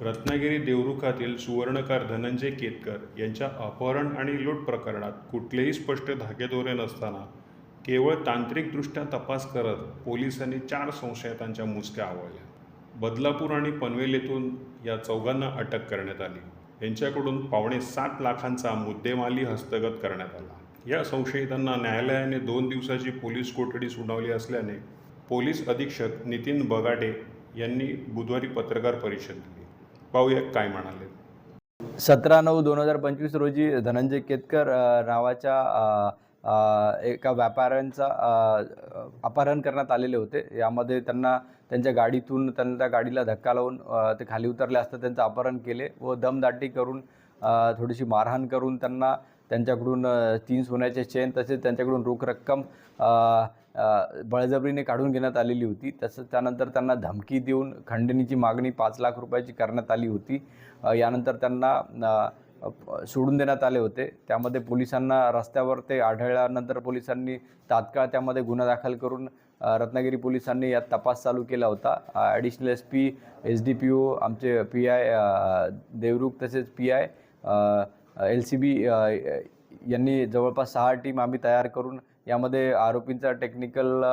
रत्नागिरी देवरुखातील सुवर्णकार धनंजय केतकर यांच्या अपहरण आणि लूट प्रकरणात कुठलेही स्पष्ट धागेदोरे नसताना केवळ तांत्रिकदृष्ट्या तपास करत पोलिसांनी चार संशयितांच्या मुसक्या आवळल्या. बदलापूर आणि पनवेल येथून या चौघांना अटक करण्यात आली. यांच्याकडून पावणे सात लाखांचा मुद्देमाली हस्तगत करण्यात आला. या संशयितांना न्यायालयाने दोन दिवसाची पोलीस कोठडी सुनावली असल्याने पोलीस अधीक्षक नितीन बगाडे यांनी बुधवारी पत्रकार परिषद दिली. पाहूया काय म्हणाले. सतरा नऊ दोन हजार पंचवीस रोजी धनंजय केतकर नावाच्या एका व्यापाऱ्यांचा अपहरण करण्यात आलेले होते. यामध्ये त्यांना त्यांच्या गाडीतून त्यांना त्या गाडीला धक्का लावून ते खाली उतरले असता त्यांचं अपहरण केले व दमदाटी करून थोडीशी मारहाण करून त्यांना त्यांच्याकडून तीन सोन्याचे चेन तसेच त्यांच्याकडून रोख रक्कम बळजबरीने काढून घेण्यात आलेली होती. तसंच त्यानंतर त्यांना धमकी देऊन खंडणीची मागणी पाच लाख रुपयाची करण्यात आली होती. यानंतर त्यांना सोडून देण्यात आले होते. त्यामध्ये पोलिसांना रस्त्यावर ते आढळल्यानंतर पोलिसांनी तात्काळ त्यामध्ये गुन्हा दाखल करून रत्नागिरी पोलिसांनी यात तपास चालू केला होता. Additional S P S D P O आमचे पी आय देवरुख तसेच P I L C B यांनी जवळपास सहा टीम आम्ही तयार करून यामध्ये आरोपींचा टेक्निकल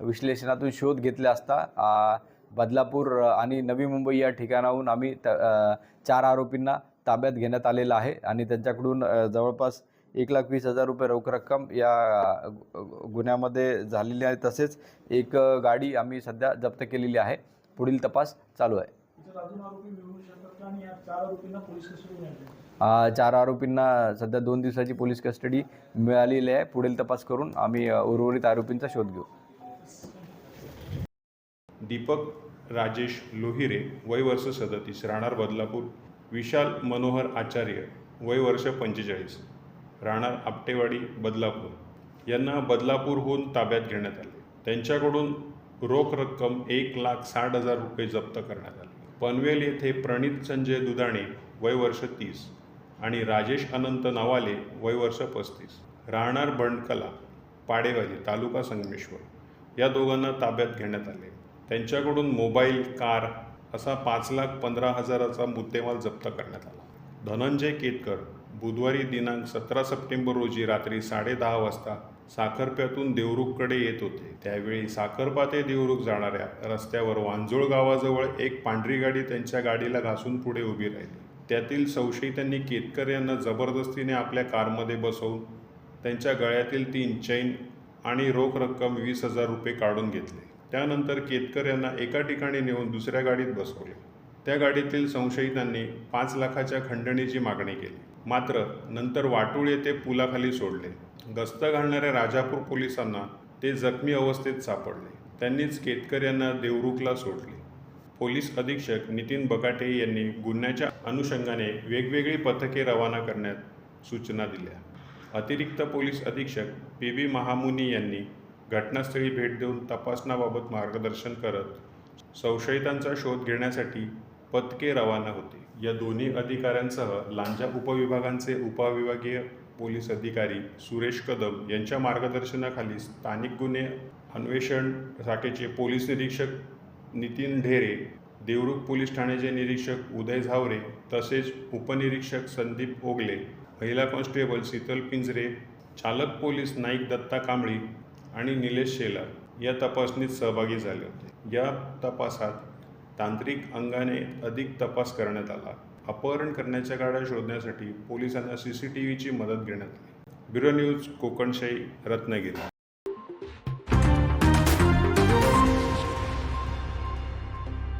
विश्लेषणातून शोध घेतला असता. बदलापूर आणि नवी मुंबई या ठिकाणाहून आम्ही त चार आरोपींना ताब्यात घेण्यात आलेलं आहे आणि त्यांच्याकडून जवळपास एक लाख वीस हजार रुपये रोख रक्कम या गु- गुन्ह्यामध्ये झालेली आहे. तसेच एक गाडी आम्ही सध्या जप्त केलेली आहे. पुढील तपास चालू आहे. चार आरोपींना पोलीस कस्टडी मिळाली अ, चार आरोपींना सध्या दोन दिवसाची पोलीस कस्टडी मिळालेली आहे. पुढील तपास करून आम्ही उर्वरित आरोपींचा शोध घेऊ. दीपक राजेश लोहिरे वय वर्ष सदतीस राहणार बदलापूर. विशाल मनोहर आचार्य वय वर्ष पंचेचाळीस राहणार आपटेवाडी बदलापूर. यांना बदलापूरहून ताब्यात घेण्यात आले. त्यांच्याकडून रोख रक्कम एक लाख साठ हजार रुपये जप्त करण्यात आली. पनवेल येथे प्रणित संजय दुधाणे वय वर्ष तीस आणि राजेश अनंत नवाले वय वर्ष पस्तीस. राहणार बंडकला पाडेवाली तालुका संगमेश्वर. या दोघांना ताब्यात घेण्यात आले. त्यांच्याकडून मोबाईल कार असा पाच लाख पंधरा हजाराचा मुद्देमाल जप्त करण्यात आला. धनंजय केतकर बुधवारी दिनांक सतरा सप्टेंबर रोजी रात्री साडेदहा वाजता साखरप्यातून देवरुखकडे येत होते. त्यावेळी साखरपा ते देवरुख जाणाऱ्या रस्त्यावर वांजोळ गावाजवळ एक पांढरी गाडी त्यांच्या गाडीला घासून पुढे उभी राहिली. त्यातील संशयितांनी केतकर यांना जबरदस्तीने आपल्या कारमध्ये बसवून त्यांच्या गळ्यातील तीन चैन आणि रोख रक्कम वीस हजार रुपये काढून घेतले. त्यानंतर केतकर यांना एका ठिकाणी नेऊन दुसऱ्या गाडीत बसवले. त्या गाडीतील संशयितांनी पाच लाखाच्या खंडणीची मागणी केली. मात्र नंतर वाटूळ येथे पुलाखाली सोडले. गस्त घालणाऱ्या राजापूर पोलिसांना ते जखमी अवस्थेत सापडले. त्यांनीच केतकर यांना देवरुखला सोडले. पोलीस अधीक्षक नितीन बकाटे यांनी गुन्ह्याच्या अनुषंगाने वेगवेगळी पथके रवाना करण्यात सूचना दिल्या. अतिरिक्त पोलीस अधीक्षक पी बी महामुनी यांनी घटनास्थळी भेट देऊन तपासणाबाबत मार्गदर्शन करत संशयितांचा शोध घेण्यासाठी पथके रवाना होते. या दोन्ही अधिकाऱ्यांसह लांजा उपविभागांचे उपविभागीय पोलीस अधिकारी सुरेश कदम यांच्या मार्गदर्शनाखाली स्थानिक गुन्हे अन्वेषण शाखेचे पोलीस निरीक्षक नितीन ढेरे देवरुख पोलीस ठाण्याचे निरीक्षक उदय झावरे तसेच उपनिरीक्षक संदीप ओगले महिला कॉन्स्टेबल शीतल पिंजरे चालक पोलीस नाईक दत्ता कांबळी आणि निलेश शेलार या तपासणीत सहभागी झाले होते. या तपासात तांत्रिक अंगाने अधिक तपास करण्यात आला. अपहरण करण्याच्या गाड्या शोधण्यासाठी पोलिसांना सी सी टी व्हीची मदत घेण्यात आली. Bureau news Kokanshahi Ratnagiri.